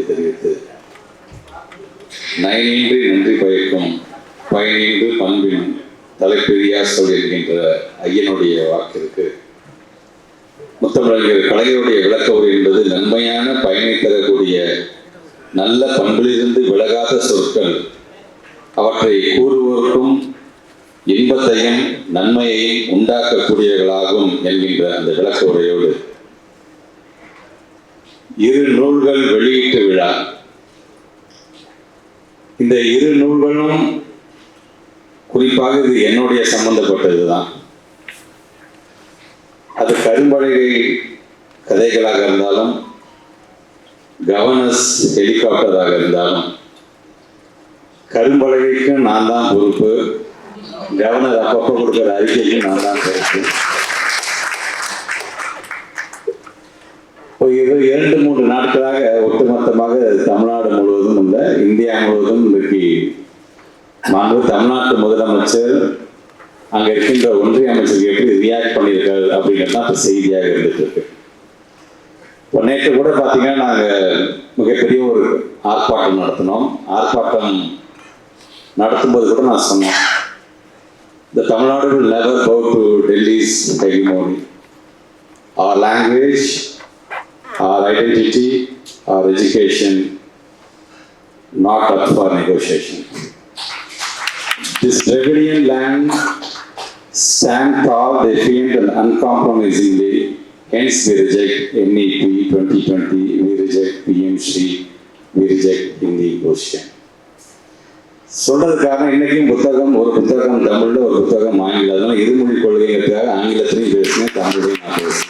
என்பதை தெரிவித்து. நயனின்றி நன்றி பயக்கும் பயனின்று பண்பின் தலைப்பெரியார் சொல்லியிருக்கின்ற ஐயனுடைய வாக்கிற்கு முத்தமிழர் கலைஞருடைய விளக்க உரை என்பது நன்மையான பயனை தரக்கூடிய நல்ல பண்பிலிருந்து விலகாத சொற்கள். அவற்றை கூறுவோருக்கும் இன்பத்தையும் நன்மையையும் உண்டாக்கக்கூடியவர்களாகும் என்கின்ற அந்த விளக்க உரையோடு இரு நூல்கள் வெளியீட்டு விழா. இந்த இரு நூல்களும் குறிப்பாக இது என்னுடைய சம்பந்தப்பட்டது தான் அது கரும்பழகை கதைகளாக இருந்தாலும் கவர்னஸ் ஹெலிகாப்டராக இருந்தாலும் கரும்பழகைக்கும் நான் தான் பொறுப்பு கவர்னர் அப்பப்போ கொடுக்குற அறிக்கைக்கும் நான் தான் பொறுப்பு இப்போ இது இரண்டு மூன்று நாட்களாக ஒட்டுமொத்தமாக தமிழ்நாடு முழுவதும் இல்லை இந்தியா முழுவதும் இன்றைக்கு மாண்பு தமிழ்நாட்டு முதலமைச்சர் அங்க இருக்கின்ற ஒன்றிய அமைச்சர் எப்படி ரியாக்ட் பண்ணியிருக்காரு அப்படிங்கிறது தான் இப்போ செய்தியாக இருந்துட்டு இருக்கு. நேற்று கூட பார்த்தீங்கன்னா நாங்கள் மிகப்பெரிய ஒரு ஆர்ப்பாட்டம் நடத்தினோம். ஆர்ப்பாட்டம் நடத்தும்போது கூட நான் சொன்னேன். இந்த Tamil Nadu never go to Delhi's Delhi's hegemony. Language our identity, our education, not up for negotiation. This rebellion land stand tall, defiant and uncompromisingly. Hence, we reject NEP 2020, we reject PMC, we reject Hindi Ocean. சொல்றதுக்காக இன்னைக்கும் புத்தகம் ஒரு புத்தகம் தமிழ்ல ஒரு புத்தகம் ஆங்கிலம் இருமொழி கொள்கைங்கிறதுக்காக ஆங்கிலத்திலையும் பேசுனேன் தமிழையும் நான் பேசுனேன்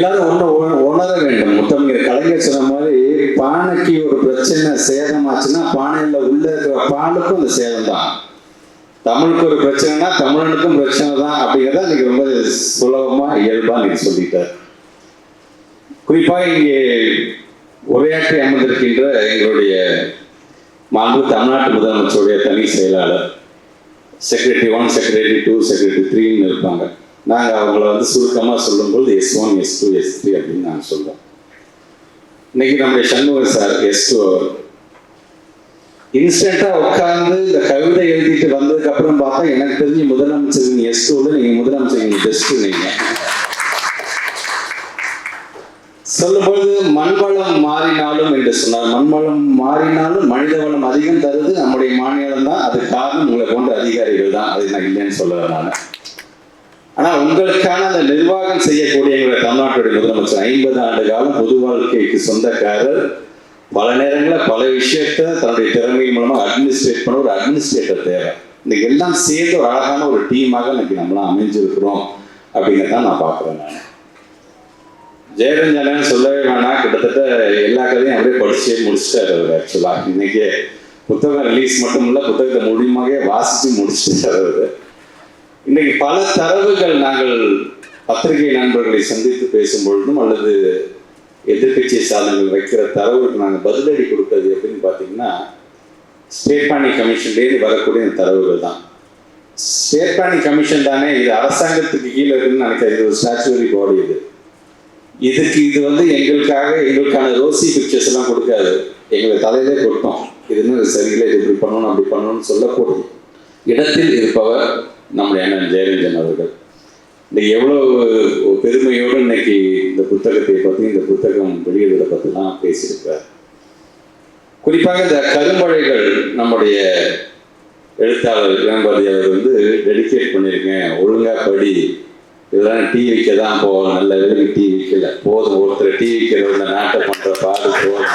எல்லாரும் ஒன்று உணர வேண்டும். முத்தமிழ் கலைஞர் சொன்ன மாதிரி பானைக்கு ஒரு பிரச்சனை சேதமாச்சுன்னா பானையில் உள்ள இருக்கிற பாலுக்கும் அந்த சேதம் தான் தமிழுக்கு ஒரு பிரச்சனைனா தமிழனுக்கும் பிரச்சனை தான் அப்படிங்கிறத இன்னைக்கு ரொம்ப சுலபமா இயல்பா நீங்க சொல்லிட்டார் குறிப்பாக இங்கே உரையாற்றி அமர்ந்திருக்கின்ற எங்களுடைய மாண்பு தமிழ்நாட்டு முதலமைச்சருடைய தனி செயலாளர் secretary one secretary two secretary த்ரீன்னு இருப்பாங்க. நாங்கள் அவங்கள வந்து சுருக்கமாக சொல்லும்போது S one S two S three அப்படின்னு நாங்கள் சொல்றோம் இன்னைக்கு நம்முடைய சண்முகர் சார் எஸ் டூ அவர் இன்ஸ்டண்ட்டாக உட்கார்ந்து இந்த கவிதை எழுதிட்டு வந்ததுக்கு அப்புறம் பார்த்தா எனக்கு தெரிஞ்சு முதலமைச்சர் நீங்க எஸ் டூவில் நீங்கள் முதலமைச்சர் நீங்கள் பெஸ்ட் நீங்கள் சொல்லும்பொழுது மண்வளம் மாறினாலும் என்று சொன்னார். மண்வளம் மாறினாலும் மனித வளம் அதிகம் தருது. நம்முடைய மாநிலம் தான் அது காரணம் உங்களை போன்ற அதிகாரிகள் தான். அது நான் இல்லைன்னு சொல்ல நான். ஆனா உங்களுக்கான அந்த நிர்வாகம் செய்யக்கூடிய எங்களுடைய தமிழ்நாட்டுடைய முதலமைச்சர் ஐம்பது ஆண்டு காலம் பொது வாழ்க்கைக்கு சொந்தக்காரர். பல நேரங்களில் பல விஷயத்த தன்னுடைய திறமை மூலமா அட்மினிஸ்ட்ரேட் பண்ண ஒரு அட்மினிஸ்ட்ரேட்டர் தேவை. இன்னைக்கு எல்லாம் சேர்ந்து ஒரு அழகான ஒரு டீமாக இன்னைக்கு நம்மளாம் அமைஞ்சிருக்கிறோம் அப்படிங்கிறத நான் பார்க்குறேன் நான். ஜெயரஞ்சனன் சொல்லவே வேணாம். கிட்டத்தட்ட எல்லா கதையும் அப்படியே படிச்சே முடிச்சுட்டாரு அவர் ஆக்சுவலாக இன்னைக்கு புத்தகம் ரிலீஸ் மட்டும் இல்லை புத்தகத்தை மூலியமாகவே வாசித்து முடிச்சுட்டாரு அவர். இன்றைக்கு பல தரவுகள் நாங்கள் பத்திரிகை நண்பர்களை சந்தித்து பேசும் பொழுதும் அல்லது எதிர்க்கட்சி சாதனங்கள் வைக்கிற தரவுகளுக்கு நாங்கள் பதிலடி கொடுத்தது எப்படின்னு பார்த்தீங்கன்னா ஸ்டேட் பாணி கமிஷன்லேருந்து வரக்கூடிய தரவுகள் தான். ஸ்டேட் பாணி கமிஷன் தானே இது அரசாங்கத்துக்கு கீழே இருக்குன்னு நினைக்கிறேன். இது ஒரு ஸ்டாச்சுவரி பாடி இது. இதுக்கு இது வந்து எங்களுக்காக எங்களுக்கான ரோசி பிக்சர்ஸ் எல்லாம் கொடுக்காது. எங்களை தலையிலே கொடுத்தோம் இது இன்னும் சரியில்லை இது இப்படி பண்ணணும் அப்படி பண்ணணும்னு சொல்லக்கூடும் இடத்தில் இருப்பவர் நம்முடைய அண்ணன் ஜெயரஞ்சன் அவர்கள். இந்த எவ்வளோ பெருமையோடு இன்னைக்கு இந்த புத்தகத்தை பற்றி இந்த புத்தகம் வெளியிடுவதை பற்றிலாம் பேசியிருக்கிறார் குறிப்பாக இந்த கருமழைகள் நம்முடைய எழுத்தாளர் இளம்பதி அவர் வந்து டெடிகேட் பண்ணியிருக்கேன். ஒழுங்காக படி. இதெல்லாம் டீ வைக்க தான் போவோம் நல்ல வேலைக்கு டீ வைக்கல. போதும் ஒருத்தர் டீ வைக்கிறவங்க நாட்டை பண்ணுற பாடு போதும்.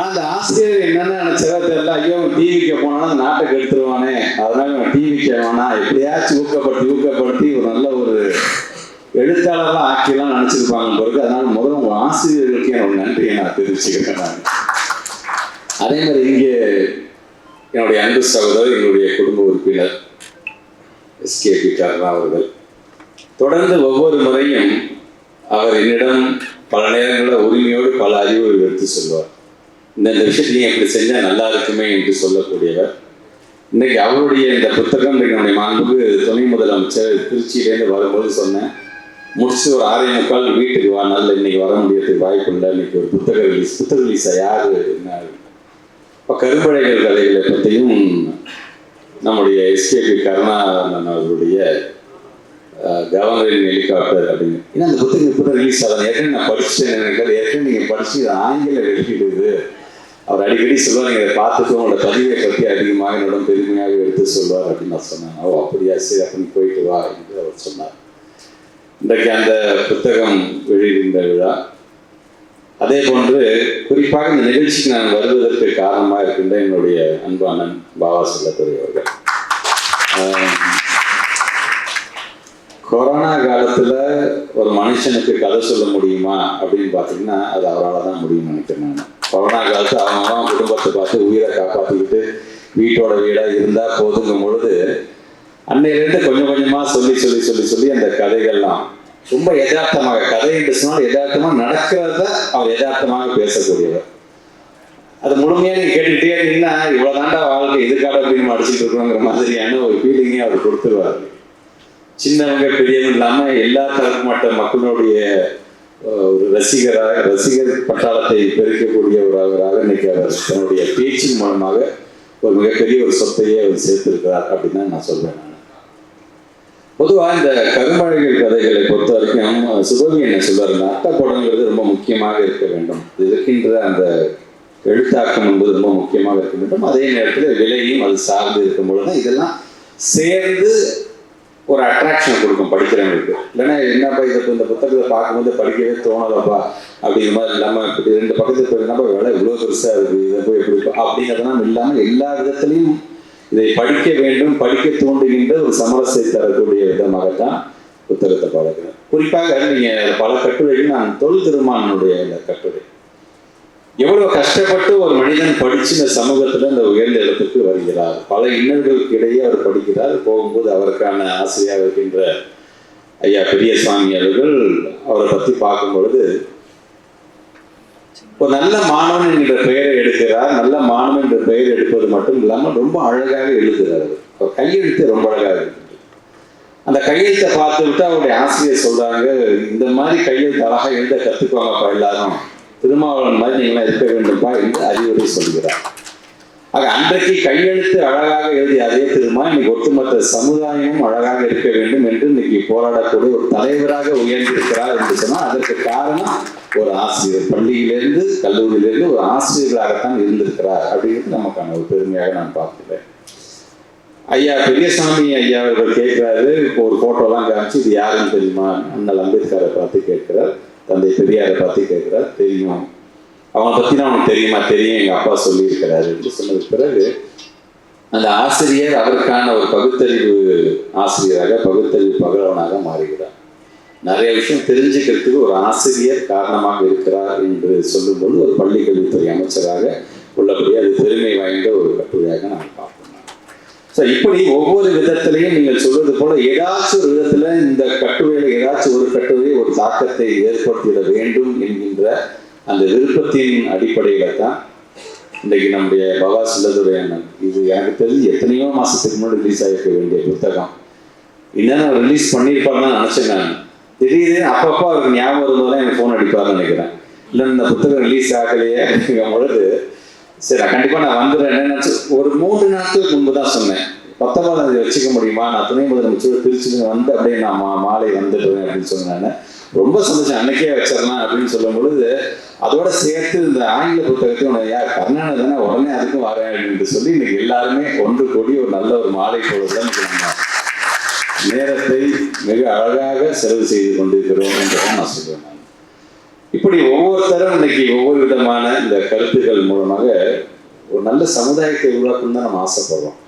ஆனா அந்த ஆசிரியர் என்னென்ன நினைச்சாரோ தெரியல. ஐயோ டிவிக்கு போனா அந்த நாட்டை கெடுத்துருவானே. அதனால இவன் டிவிக்கு வேணா எப்படியாச்சும் ஊக்கப்படுத்தி ஊக்கப்படுத்தி ஒரு நல்ல ஒரு எழுத்தாளராக ஆக்கிலாம் நினைச்சிருப்பாங்க பிறகு அதனால முதல்ல உங்க ஆசிரியர்களுக்கு என்னோட நன்றியை நான் தெரிவிச்சுக்கிறேன் நான். அதே மாதிரி இங்கே என்னுடைய அன்பு சகோதரர் என்னுடைய குடும்ப உறுப்பினர் எஸ்கேபி காரணா அவர்கள். தொடர்ந்து ஒவ்வொரு முறையும் அவர் என்னிடம் பல நேரங்களில் உரிமையோடு பல அறிவுரை எடுத்து சொல்வார். இந்த இந்த விஷயத்தை நீ எப்படி செஞ்சால் நல்லா இருக்குமே என்று சொல்லக்கூடியவர். இன்னைக்கு அவருடைய இந்த புத்தகம் இன்னைக்கு நம்முடைய மாண்புக்கு துணை முதலமைச்சர் திருச்சியிலேருந்து வரும்போது சொன்னேன். முடிச்சு ஒரு ஆறே முக்கால் வீட்டுக்கு வா நல்ல இன்னைக்கு வர முடியறதுக்கு வாய்ப்பு இல்லை இன்னைக்கு ஒரு புத்தக ரிலீஸ் புத்தக ரிலீஸை யாரு என்ன இப்போ கருப்படைகள் கதைகளை பற்றியும் நம்முடைய எஸ்கேபி கருணாநன் அவருடைய கவர்னரின் ஹெலிகாப்டர் அப்படின்னு. ஏன்னா அந்த புத்தகம் இப்போ ரிலீஸ் ஆகலாம் ஏற்கனவே நான் படிச்சேன் எனக்கு ஏற்கனவே நீங்கள் படிச்சு ஆங்கில வெளியிடுது அவர் அடிக்கடி சொல்லுவார் நீங்கள் இதை பார்த்துட்டு உங்களோட பதிவை பற்றி அதிகமாக என்னிடம் பெருமையாக எடுத்து சொல்வார் அப்படின்னு நான் சொன்னேன். ஓ அப்படியா? சரி அப்படின்னு போயிட்டு வா என்று அவர் சொன்னார். இன்றைக்கு அந்த புத்தகம் வெளியிடுகின்ற விழா. அதே போன்று குறிப்பாக இந்த நிகழ்ச்சிக்கு நான் வருவதற்கு காரணமாக இருக்கின்ற என்னுடைய அன்பானன் பாபா செல்லத்துறை அவர்கள். கொரோனா காலத்துல ஒரு மனுஷனுக்கு கதை சொல்ல முடியுமா அப்படின்னு பார்த்தீங்கன்னா அது அவரால் தான் முடியும்னு நினைக்கிறேன் நான். கொரோனா காலத்துல அவங்க குடும்பத்தை பார்த்து உயிரை காப்பாற்றிக்கிட்டு வீட்டோட வீடா இருந்தா போதுங்கும் பொழுது அன்னையிலேருந்து கொஞ்சம் கொஞ்சமா சொல்லி சொல்லி சொல்லி சொல்லி அந்த கதைகள்லாம் ரொம்ப யதார்த்தமாக கதை என்று சொன்னால் யதார்த்தமாக நடக்கிறத அவர் யதார்த்தமாக பேசக்கூடியவர். அது முழுமையாக நீங்க கேட்டுக்கிட்டே இருந்தீங்கன்னா இவ்வளவு தாண்டா வாழ்க்கை இதுக்காக அப்படின்னு அடிச்சுட்டு இருக்கோங்கிற மாதிரியான ஒரு ஃபீலிங்கே அவர் கொடுத்துருவாரு. சின்னவங்க பெரியவங்க இல்லாமல் எல்லா தரப்பட்ட மக்களுடைய ஒரு ரசிகராக ரசிகர் பட்டாளத்தை பெருக்கக்கூடிய ஒரு அவராக இன்னைக்கு அவர் தன்னுடைய பேச்சின் மூலமாக ஒரு மிகப்பெரிய ஒரு சொத்தையே அவர் சேர்த்திருக்கிறார் அப்படின்னு தான் நான் சொல்வேன் பொதுவாக இந்த கருமழைகள் கதைகளை பொறுத்த வரைக்கும் சுபவி என்ன சொல்வாருன்னா அட்டப்படங்கிறது ரொம்ப முக்கியமாக இருக்க வேண்டும். இருக்கின்ற அந்த எழுத்தாக்கம் என்பது ரொம்ப முக்கியமாக இருக்க வேண்டும். அதே நேரத்தில் விலையும் அது சார்ந்து இருக்கும் பொழுது இதெல்லாம் சேர்ந்து ஒரு அட்ராக்ஷன் கொடுக்கும் படிக்கிறவங்களுக்கு. இல்லைன்னா என்னப்பா இதை இந்த புத்தகத்தை பார்க்கும்போது படிக்கவே தோணலப்பா? அப்படிங்கிற மாதிரி இல்லாமல் இப்படி ரெண்டு பக்கத்துக்கு போய் என்னப்பா விலை இவ்வளோ பெருசாக இருக்குது இதை போய் எப்படி அப்படிங்கிறதெல்லாம் இல்லாமல் எல்லா விதத்துலையும் இதை படிக்க வேண்டும் படிக்க தூண்டுகின்ற ஒரு சமரசத்தை தரக்கூடிய விதமாகத்தான் புத்தகத்தை பழகிறேன். குறிப்பாக நீங்கள் பல கட்டுரைகள் நான் தொல் திருமானுடைய இந்த கட்டுரை எவ்வளவு கஷ்டப்பட்டு ஒரு மனிதன் படிச்சு இந்த சமூகத்துல இந்த உயர்ந்த இடத்துக்கு வருகிறார். பல இன்னல்களுக்கு இடையே அவர் படிக்கிறார். போகும்போது அவருக்கான ஆசையாக இருக்கின்ற ஐயா பெரியசாமி அவர்கள் அவரை பத்தி பார்க்கும் பொழுது ஒரு நல்ல மாணவன் என்ற பெயரை எடுக்கிறார். நல்ல மாணவன் என்ற பெயர் எடுப்பது மட்டும் இல்லாமல் ரொம்ப அழகாக எழுதுகிறார். அவர். கையெழுத்து ரொம்ப அழகாக இருக்கு. அந்த கையெழுத்தை பார்த்து விட்டு அவருடைய ஆசிரியர் சொல்றாங்க இந்த மாதிரி கையெழுத்து அழகாக எழுத கத்துக்குவாங்கப்பா எல்லாரும். திருமாவளவன் மாதிரி நீங்களாம் இருக்க வேண்டும்பா என்று அறிவுரை சொல்கிறார். ஆக அன்றைக்கு கையெழுத்து அழகாக எழுதிய அதே திருமா இன்னைக்கு ஒட்டுமொத்த சமுதாயமும் அழகாக இருக்க வேண்டும் என்று இன்னைக்கு போராடக்கூடிய ஒரு தலைவராக உயர்ந்திருக்கிறார் என்று சொன்னால் அதற்கு காரணம் ஒரு ஆசிரியர். பள்ளியிலிருந்து கல்லூரியிலிருந்து ஒரு ஆசிரியர்களாகத்தான் இருந்திருக்கிறார் அப்படிங்கிறது நமக்கான ஒரு பெருமையாக நான் பார்க்கிறேன். ஐயா பெரியசாமி ஐயா அவர்கள் கேட்கிறாரு இப்போ ஒரு போட்டோலாம் காமிச்சு இது யாருன்னு தெரியுமா? அண்ணல் அம்பேத்கரை பார்த்து கேட்கிறார். தந்தை பெரியாரை பார்த்து கேட்குறார் தெரியும்? அவனை பத்தி அவனுக்கு தெரியுமா? தெரியும் எங்கள் அப்பா சொல்லியிருக்கிறாரு என்று சொன்னதுக்கு பிறகு அந்த ஆசிரியர் அவருக்கான ஒரு பகுத்தறிவு ஆசிரியராக பகுத்தறிவு பகலவனாக மாறுகிறார். நிறைய விஷயம் தெரிஞ்சுக்கிறதுக்கு ஒரு ஆசிரியர் காரணமாக இருக்கிறார் என்று சொல்லும்போது ஒரு பள்ளிக்கல்வித்துறை அமைச்சராக உள்ளபடி அது பெருமை வாய்ந்த ஒரு கட்டுரையாக நான் பார்க்கிறேன். ஸோ இப்படி ஒவ்வொரு விதத்திலையும் நீங்கள் சொல்வது போல ஏதாச்சும் ஒரு விதத்துல இந்த கட்டுரையில ஏதாச்சும் ஒரு கட்டுரை ஒரு தாக்கத்தை ஏற்படுத்திட வேண்டும் என்கின்ற அந்த விருப்பத்தின் அடிப்படையில தான் இன்றைக்கு நம்முடைய பவா சில்லதுரை அண்ணன் இது எனக்கு தெரிஞ்சு எத்தனையோ மாசத்துக்கு முன்னாடி ரிலீஸ் ஆகிருக்க வேண்டிய புத்தகம். என்னென்ன ரிலீஸ் பண்ணியிருப்பாருன்னு நினைச்சேன் நான். திடீர்னு அப்பப்போ அவருக்கு ஞாபகம் வரும்போது தான் எனக்கு ஃபோன் அடிப்பாருன்னு நினைக்கிறேன். இல்லை இந்த புத்தகம் ரிலீஸ் ஆகலையே அப்படிங்கும் பொழுது சரி கண்டிப்பாக நான் வந்துடுறேன். நினச்சி ஒரு மூணு நாட்கள் முன்பு தான் சொன்னேன். பத்தொன்பதாம் தேதி வச்சுக்க முடியுமா? நான் துணை முதலமைச்சர் திருச்சி வந்து அப்படியே நான் மா மாலை வந்துடுவேன் அப்படின்னு சொன்னேன் ரொம்ப சந்தோஷம். அன்னைக்கே வச்சிடலாம் அப்படின்னு சொல்லும் பொழுது அதோட சேர்த்து இந்த ஆங்கில புத்தகத்தை உனக்கு யார் கர்நாடகா தானே? உடனே அதுக்கும் வரேன் அப்படின்னு சொல்லி இன்னைக்கு எல்லாருமே ஒன்று கூடி ஒரு நல்ல ஒரு மாலை பொழுதுல நம்ம நேரத்தை மிக அழகாக செலவு செய்து கொண்டிருக்கிறோம் என்று நான் சொல்லுவேன் நான். இப்படி ஒவ்வொருத்தரும் இன்னைக்கு ஒவ்வொரு விதமான இந்த கருத்துக்கள் மூலமாக ஒரு நல்ல சமுதாயத்தை உருவாக்கணும் தான் நம்ம ஆசைப்படுறோம்.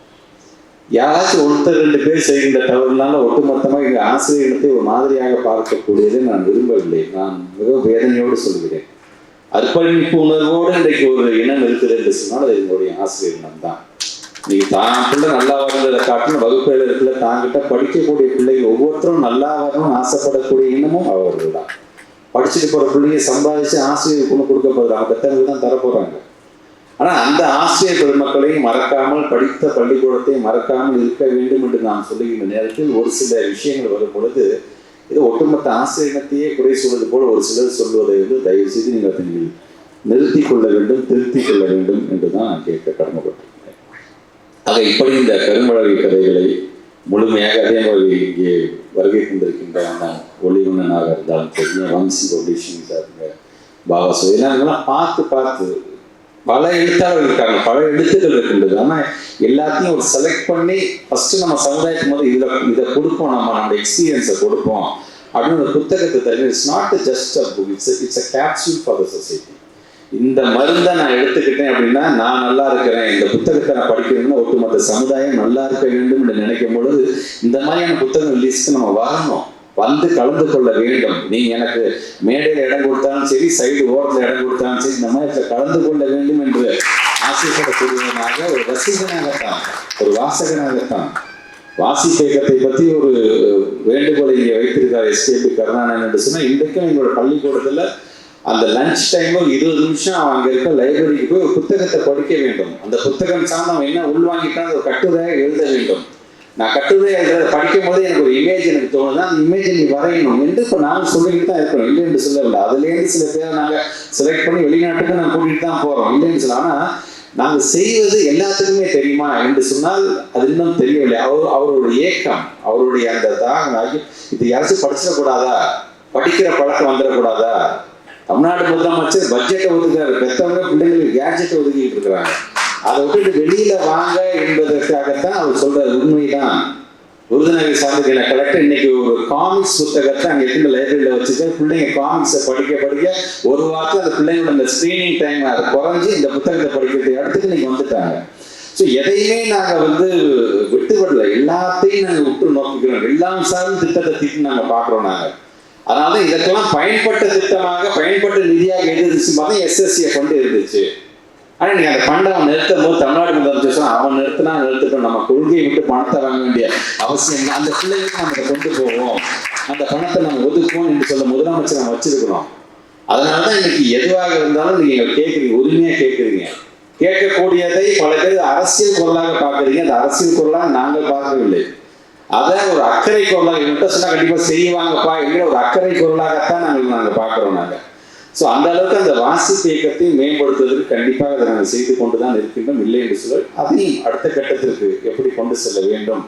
யாராச்சும் ஒருத்தர் ரெண்டு பேர் செய்கின்ற தவறுனால ஒட்டுமொத்தமாக எங்கள் ஆசிரியர்களை ஒரு மாதிரியாக பார்க்கக்கூடியதை நான் விரும்பவில்லை. நான் மிக வேதனையோடு சொல்கிறேன். அர்ப்பணிப்பு உணர்வோடு இன்றைக்கு ஒரு இனம் இருக்குது என்று சொன்னால் அது எங்களுடைய ஆசிரியர் தான். நீங்க தான் பிள்ளை நல்லா வரதை காட்டணும் வகுப்பையில் இருக்கிற தாங்கிட்ட படிக்கக்கூடிய பிள்ளைகள் ஒவ்வொருத்தரும் நல்லா வரணும்னு ஆசைப்படக்கூடிய இனமும் அவர்கள் தான். படிச்சுட்டு போகிற பிள்ளைங்க சம்பாதிச்சு ஆசிரியர் கொண்டு கொடுக்க போகுது அவங்க பெற்றவங்க தான் தரப்போகிறாங்க ஆனால் அந்த ஆசிரியர் பெருமக்களையும் மறக்காமல் படித்த பள்ளிக்கூடத்தை மறக்காமல் இருக்க வேண்டும் என்று நாம் சொல்லுகின்ற நேரத்தில் ஒரு சில விஷயங்கள் வரும் பொழுது இது ஒட்டுமொத்த ஆசிரியத்தையே குறை சொல்வது போல் ஒரு சிலர் சொல்வதை வந்து தயவு செய்து நீங்கள் அதை நீங்கள் கொள்ள வேண்டும் திருத்திக் கொள்ள வேண்டும் என்று தான் நான் கேட்க கடமைப்பட்டிருக்கிறேன். ஆக இப்படி இந்த கருமழவி கதைகளை முழுமையாக அதே மாதிரி இங்கே வருகை கொண்டிருக்கின்ற அண்ணன் ஒளிவண்ணனாக இருந்தாலும் சரி வம்சி பப்ளிஷிங் பாபா சோ இதெல்லாம் பார்த்து பார்த்து பல எழுத்தாளர்கள் இருக்காங்க. பல எழுத்துக்கள் இருக்கின்றது. ஆனால் எல்லாத்தையும் ஒரு செலக்ட் பண்ணி ஃபர்ஸ்ட் நம்ம சமுதாயத்துக்கு போது இதில் இதை கொடுப்போம். நம்ம நம்ம எக்ஸ்பீரியன்ஸை கொடுப்போம். அப்படின்னு ஒரு புத்தகத்தை தருது it's not just a book it's it's a capsule for the society இந்த மருந்தை நான் எடுத்துக்கிட்டேன் அப்படின்னா நான் நல்லா இருக்கிறேன் இந்த புத்தகத்தை நான் படிக்கணும்னா ஒட்டுமொத்த சமுதாயம் நல்லா இருக்க வேண்டும் என்று நினைக்கும் பொழுது இந்த மாதிரியான புத்தகம் லிஸ்ட் நம்ம வரணும் வந்து கலந்து கொள்ள வேண்டும். நீ எனக்கு மேடையில் இடம் கொடுத்தாலும் சரி சைடு ஓரத்தில் இடம் கொடுத்தாலும் சரி இந்த மாதிரி கலந்து கொள்ள வேண்டும் என்று ஆசைப்படக்கூடியவனாக ஒரு ரசிகனாகத்தான் ஒரு வாசகனாகத்தான். வாசிப்பு இயக்கத்தை பற்றி ஒரு வேண்டுகோளை இங்கே வைத்திருக்கார் எஸ்கேபி கருணாநிதி என்று சொன்னால் இன்றைக்கும் எங்களோட பள்ளிக்கூடத்தில் அந்த லஞ்ச் டைமும் இருபது நிமிஷம் அவன் அங்கே இருக்க லைப்ரரிக்கு போய் ஒரு புத்தகத்தை படிக்க வேண்டும். அந்த புத்தகம் சார்ந்து அவன் என்ன உள்வாங்கிட்டான் ஒரு கட்டுரையாக எழுத வேண்டும். நான் கட்டுரை எழுதுறத படிக்கும் போது எனக்கு ஒரு இமேஜ் எனக்கு தோணுது. அந்த இமேஜ் நீ வரையணும். என்று இப்போ நாங்கள் சொல்லிக்கிட்டு தான் இருக்கிறோம். இல்லை என்று சொல்லவில்லை. அதுலேருந்து சில பேரை நாங்கள் செலக்ட் பண்ணி வெளிநாட்டுக்கு நாங்கள் கூட்டிகிட்டு தான் போகிறோம் இல்லைன்னு சொல்ல ஆனால் நாங்கள் செய்வது எல்லாத்துக்குமே தெரியுமா? என்று சொன்னால் அது இன்னும் தெரியவில்லை. அவர் அவருடைய ஏக்கம் அவருடைய அந்த தாகம் இது யாராச்சும் படிச்சிடக்கூடாதா? படிக்கிற பழக்கம் வந்துடக்கூடாதா? தமிழ்நாடு முதலமைச்சர் பட்ஜெட்டை ஒதுக்குறாரு. பெற்றவங்க பிள்ளைங்களுக்கு கேட்ஜெட்டை ஒதுக்கிட்டு இருக்கிறாங்க. அதை விட்டுட்டு வெளியில வாங்க என்பதற்காகத்தான் அவர் சொல்றாரு. உண்மைதான். விருதுநகர் சார்ந்த கலெக்டர் இன்னைக்கு ஒரு காமிக்ஸ் புத்தகத்தை அங்கே இருக்க லைப்ரரியில் வச்சுட்டு பிள்ளைங்க காமிக்ஸை படிக்க படிக்க ஒரு வாரத்தில் அந்த பிள்ளைங்களோட அந்த ஸ்க்ரீனிங் டைம் அதை குறைஞ்சி இந்த புத்தகத்தை படிக்கிறது இடத்துக்கு இன்னைக்கு வந்துட்டாங்க. ஸோ எதையுமே நாங்கள் வந்து விட்டுவிடல. எல்லாத்தையும் நாங்கள் உற்று நோக்கிக்கிறோம். எல்லாம் சார்ந்த திட்டத்தை திட்டு நாங்கள் பார்க்குறோம் நாங்கள் அதனால இதற்கெல்லாம் பயன்பட்ட திட்டமாக பயன்பட்ட நிதியாக எது இருந்துச்சு பார்த்தா எஸ்எஸ்சியை ஃபண்டு இருந்துச்சு. ஆனால் நீங்கள் அந்த ஃபண்டை அவன் நிறுத்தும் போது தமிழ்நாடு முதலமைச்சர் அவன் நிறுத்தினா நிறுத்தட்டும் நம்ம கொள்கையை விட்டு பணத்தை வாங்க வேண்டிய அவசியம் இல்லை. அந்த பிள்ளைகளுக்கு நம்ம கொண்டு போவோம். அந்த பணத்தை நம்ம ஒதுக்குவோம் என்று சொல்ல முதலமைச்சர் நம்ம வச்சிருக்கிறோம். அதனால தான் இன்னைக்கு எதுவாக இருந்தாலும் நீங்கள் கேட்குறீங்க உரிமையாக கேட்குறீங்க. கேட்கக்கூடியதை பல பேர் அரசியல் குரலாக பார்க்குறீங்க. அந்த அரசியல் குரலாக நாங்கள் பார்க்கவில்லை. அதை ஒரு அக்கறை பொருளாக இன்ட்ரெஸ்டாக கண்டிப்பாக செய்வாங்கப்பா என்கிற ஒரு அக்கறை பொருளாகத்தான் நாங்கள் நாங்கள் பார்க்குறோம் நாங்கள் ஸோ அந்த அளவுக்கு அந்த வாசிப்பு இயக்கத்தை மேம்படுத்துவதற்கு கண்டிப்பாக அதை நாங்கள் செய்து கொண்டு தான் இருக்கின்றோம். இல்லை என்று சொல்ல அதையும் அடுத்த கட்டத்திற்கு எப்படி கொண்டு செல்ல வேண்டும்?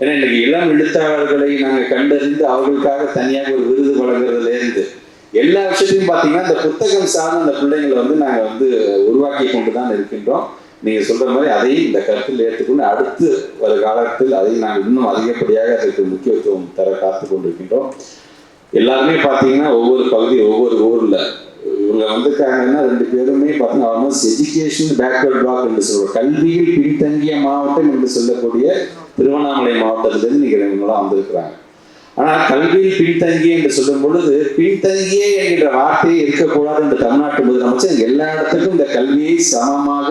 ஏன்னா இன்னைக்கு இளம் எழுத்தாளர்களை நாங்கள் கண்டறிந்து அவர்களுக்காக தனியாக ஒரு விருது வழங்குறதுலேருந்து எல்லா விஷயத்தையும் பார்த்தீங்கன்னா இந்த புத்தகம் சார்ந்த அந்த பிள்ளைங்களை வந்து நாங்கள் வந்து உருவாக்கி கொண்டு தான் இருக்கின்றோம். நீங்கள் சொல்ற மாதிரி அதையும் இந்த கருத்தில் ஏற்றுக்கொண்டு அடுத்து வர காலத்தில் அதை நாங்கள் இன்னும் அதிகப்படியாக அதற்கு முக்கியத்துவம் தர காத்து கொண்டிருக்கின்றோம். எல்லாருமே பார்த்தீங்கன்னா ஒவ்வொரு பகுதி ஒவ்வொரு ஊரில் இவங்க வந்திருக்காங்கன்னா ரெண்டு பேருமே பார்த்தீங்கன்னா ஆல்மோஸ்ட் எஜுகேஷன் பேக்வர்ட் பிளாக் என்று சொல்லுவோம் கல்வியில் பின்தங்கிய மாவட்டம் என்று சொல்லக்கூடிய திருவண்ணாமலை மாவட்டத்திலிருந்து நீங்கள் இவங்களாம் வந்திருக்கிறாங்க. ஆனால் கல்வியில் பின்தங்கிய என்று சொல்லும் பொழுது பின்தங்கிய என்கிற வார்த்தையே இருக்கக்கூடாது என்று தமிழ்நாட்டு முதலமைச்சர் எல்லா இடத்துக்கும் இந்த கல்வியை சமமாக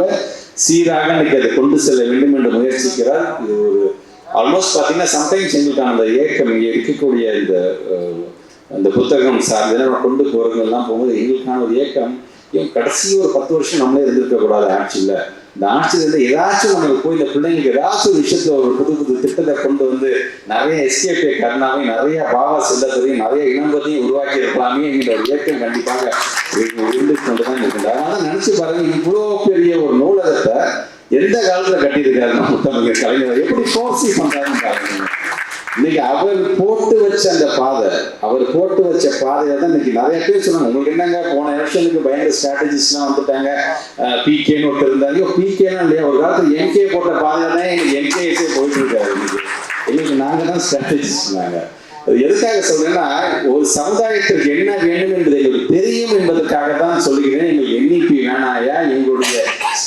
சீராக இன்னைக்கு அதை கொண்டு செல்ல வேண்டும் என்று முயற்சிக்கிறார். இது ஒரு ஆல்மோஸ்ட் பார்த்தீங்கன்னா சம்டைம்ஸ் எங்களுக்கான அந்த ஏக்கம் இங்கே இருக்கக்கூடிய இந்த அந்த புத்தகம் சார்ந்து நம்ம கொண்டு போகிறதெல்லாம் போகும்போது எங்களுக்கான ஒரு ஏக்கம் இவன் கடைசி ஒரு பத்து வருஷம் நம்மளே இருந்திருக்கக்கூடாது ஆட்சியில். இந்த ஆட்சியிலேருந்து ஏதாச்சும் நம்ம போய் இந்த பிள்ளைங்களுக்கு ஏதாச்சும் ஒரு விஷயத்துல ஒரு புது புது திட்டத்தை கொண்டு வந்து நிறைய எஸ்கேபே கருணாவை நிறைய பாபா செல்லத்தையும் நிறைய இனம்பத்தையும் உருவாக்கி இருக்கலாமே என்கிற ஒரு இயக்கம் கண்டிப்பாக இருந்து கொண்டு தான் இருக்கின்றது அதனால நினைச்சு பாருங்க இவ்வளோ பெரிய ஒரு நூலகத்தை எந்த காலத்துல கட்டியிருக்காரு நம்ம கலைஞர். எப்படி ஃபோர்ஸி பண்றாருன்னு பாருங்க. இன்னைக்கு அவர் போட்டு வச்ச அந்த பாதை அவர் போட்டு வச்ச பாதையை தான் இன்னைக்கு நிறைய பேர் சொன்னாங்க. உங்களுக்கு என்னங்க போன எலெக்ஷனுக்கு பயங்கர ஸ்ட்ராட்டஜிஸ்லாம் வந்துட்டாங்க. பிகேன்னு ஒருத்தர் இருந்தாங்க பிகேனா இல்லையா? ஒரு காலத்தில் எம்கே போட்ட பாதையில தான் எங்களுக்கு எம்கேஎஸ்ஏ போயிட்டு இருக்காரு இன்னைக்கு. எங்களுக்கு நாங்க தான் ஸ்ட்ராட்டஜிஸ்ட் நாங்க. அது எதுக்காக சொல்றேன்னா ஒரு சமுதாயத்திற்கு என்ன வேண்டும் என்பது எங்களுக்கு தெரியும் என்பதற்காக தான்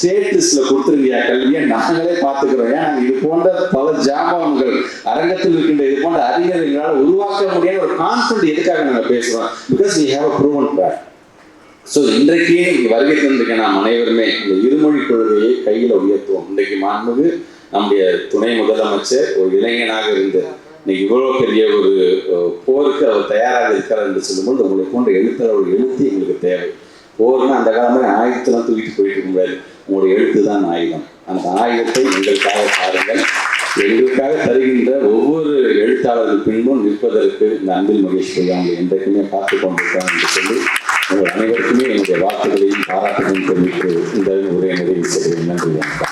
ஸ்டேட் லிஸ்ட்ல கொடுத்துருங்கயா கல்வியை நாங்களே பார்த்துக்கிறோம். ஏன் இது போன்ற பல ஜாபங்கள் அரங்கத்தில் இருக்கின்ற இது போன்ற அறிஞர்களால் உருவாக்க முடியாத ஒரு கான்ஃபிடன்ட் எதுக்காக நாங்கள் பேசுறோம்? Because we have a proven track so இன்றைக்கு இங்கே வருகை தந்திருக்க நாம் அனைவருமே இந்த இருமொழி கொள்கையை கையில் உயர்த்துவோம். இன்றைக்கு மாண்புக்கு நம்முடைய துணை முதலமைச்சர் ஒரு இளைஞனாக இருந்து இன்னைக்கு இவ்வளோ பெரிய ஒரு போருக்கு அவர் தயாராக இருக்கிறார் என்று சொல்லும்போது உங்களை போன்ற எழுத்தர் ஒரு எழுத்து எங்களுக்கு தேவை. போர்னா அந்த காலத்தில் ஆயுதத்தெல்லாம் தூக்கிட்டு போயிட்டு முடியாது. உங்களுடைய எழுத்து தான் ஆயுதம் அந்த ஆயுதத்தை எங்களுக்காக பாருங்கள். எங்களுக்காக தருகின்ற ஒவ்வொரு எழுத்தாளர்கள் பின்பும் நிற்பதற்கு இந்த அன்பில் மகேஷ் பொய்யா அவங்க என்றைக்குமே பார்த்து கொண்டிருக்காங்க என்று சொல்லி உங்கள் அனைவருக்குமே என்னுடைய வார்த்தைகளையும் பாராட்டுகளையும் தெரிவித்து இந்த உரையை நிறைவு செய்கிறேன். நன்றி வணக்கம்.